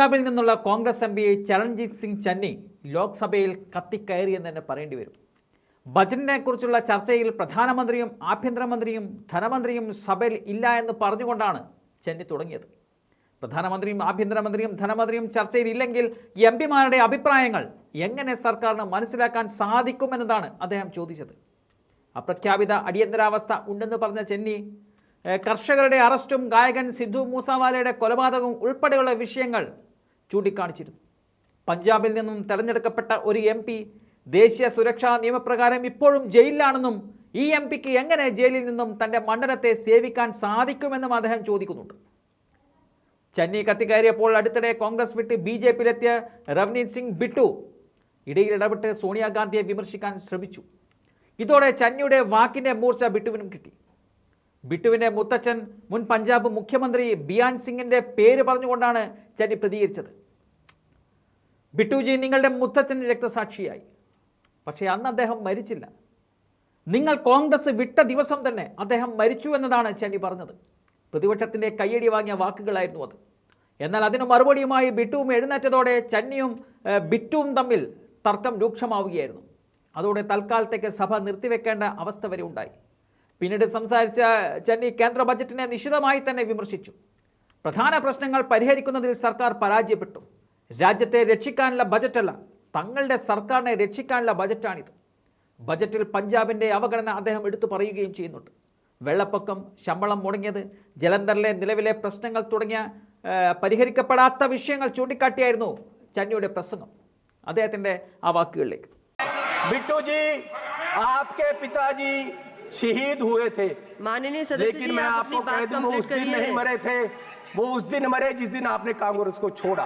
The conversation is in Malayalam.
പഞ്ചാബിൽ നിന്നുള്ള Congress M P Charanjit Singh Channi ലോക്സഭയിൽ കത്തിക്കയറിയെന്ന് തന്നെ പറയേണ്ടി വരും. ബജറ്റിനെ കുറിച്ചുള്ള ചർച്ചയിൽ പ്രധാനമന്ത്രിയും ആഭ്യന്തരമന്ത്രിയും ധനമന്ത്രിയും സഭയിൽ ഇല്ല എന്ന് പറഞ്ഞുകൊണ്ടാണ് ചെന്നി തുടങ്ങിയത്. പ്രധാനമന്ത്രിയും ആഭ്യന്തരമന്ത്രിയും ധനമന്ത്രിയും ചർച്ചയിൽ ഇല്ലെങ്കിൽ എം പിമാരുടെ അഭിപ്രായങ്ങൾ എങ്ങനെ സർക്കാരിന് മനസ്സിലാക്കാൻ സാധിക്കുമെന്നതാണ് അദ്ദേഹം ചോദിച്ചത്. അപ്രഖ്യാപിത അടിയന്തരാവസ്ഥ ഉണ്ടെന്ന് പറഞ്ഞ ചെന്നി കർഷകരുടെ അറസ്റ്റും ഗായകൻ സിദ്ധു മൂസാവാലയുടെ കൊലപാതകവും ഉൾപ്പെടെയുള്ള വിഷയങ്ങൾ ചൂണ്ടിക്കാണിച്ചിരുന്നു. പഞ്ചാബിൽ നിന്നും തെരഞ്ഞെടുക്കപ്പെട്ട ഒരു എം പി ദേശീയ സുരക്ഷാ നിയമപ്രകാരം ഇപ്പോഴും ജയിലിലാണെന്നും ഈ എം പിക്ക് എങ്ങനെ ജയിലിൽ നിന്നും തന്റെ മണ്ഡലത്തെ സേവിക്കാൻ സാധിക്കുമെന്നും അദ്ദേഹം ചോദിക്കുന്നുണ്ട്. ചെന്നൈ കത്തിക്കയറിയപ്പോൾ അടുത്തിടെ കോൺഗ്രസ് വിട്ട് ബി ജെ പിയിലെത്തിയ രവ്നീത് സിംഗ് ബിട്ടു ഇടയിൽ ഇടപെട്ട് സോണിയാഗാന്ധിയെ വിമർശിക്കാൻ ശ്രമിച്ചു. ഇതോടെ ചന്നിയുടെ വാക്കിന്റെ മൂർച്ച ബിട്ടുവിനും കിട്ടി. ബിട്ടുവിന്റെ മുത്തച്ഛൻ മുൻ പഞ്ചാബ് മുഖ്യമന്ത്രി ബിയാൻ സിംഗിന്റെ പേര് പറഞ്ഞുകൊണ്ടാണ് ചന്നി പ്രതികരിച്ചത്. ബിട്ടുജി നിങ്ങളുടെ മുത്തച്ഛൻ രക്തസാക്ഷിയായി. പക്ഷേ അന്ന് അദ്ദേഹം മരിച്ചില്ല. നിങ്ങൾ കോൺഗ്രസ് വിട്ട ദിവസം തന്നെ അദ്ദേഹം മരിച്ചു എന്നതാണ് ചെന്നി പറഞ്ഞത്. പ്രതിപക്ഷത്തിന്റെ കയ്യടി വാങ്ങിയ വാക്കുകളായിരുന്നു അത്. എന്നാൽ അതിന് മറുപടിയുമായി ബിട്ടുവും എഴുന്നേറ്റതോടെ ചന്നിയും ബിറ്റുവും തമ്മിൽ തർക്കം രൂക്ഷമാവുകയായിരുന്നു. അതോടെ തൽക്കാലത്തേക്ക് സഭ നിർത്തിവെക്കേണ്ട അവസ്ഥ വരെ ഉണ്ടായി. പിന്നീട് സംസാരിച്ച ചന്നി കേന്ദ്ര ബജറ്റിനെ നിശിതമായി തന്നെ വിമർശിച്ചു. പ്രധാന പ്രശ്നങ്ങൾ പരിഹരിക്കുന്നതിൽ സർക്കാർ പരാജയപ്പെട്ടു. രാജ്യത്തെ രക്ഷിക്കാനുള്ള ബജറ്റല്ല തങ്ങളുടെ സർക്കാരിനെ രക്ഷിക്കാനുള്ള ബജറ്റാണിത് ബജറ്റിൽ പഞ്ചാബിന്റെ അവഗണന അദ്ദേഹം എടുത്തു പറയുകയും ചെയ്യുന്നുണ്ട് വെള്ളപ്പൊക്കം ശമ്പളം മുടങ്ങിയത് ജലന്ധറിലെ നിലവിലെ പ്രശ്നങ്ങൾ തുടങ്ങിയ ആ, പരിഹരിക്കപ്പെടാത്ത വിഷയങ്ങൾ ചൂണ്ടിക്കാട്ടിയായിരുന്നു ചന്നിയുടെ പ്രസംഗം അദ്ദേഹത്തിന്റെ ആ വാക്കുകളിലേക്ക് बिट्टू जी आपके पिताजी शहीद हुए थे माननीय सदस्य लेकिन जी मैं आप आपको अपनी कह बात दूं वो उस कंप्लीट दिन नहीं करिए मरे थे वो उस दिन मरे जिस दिन आपने कांग्रेस को छोड़ा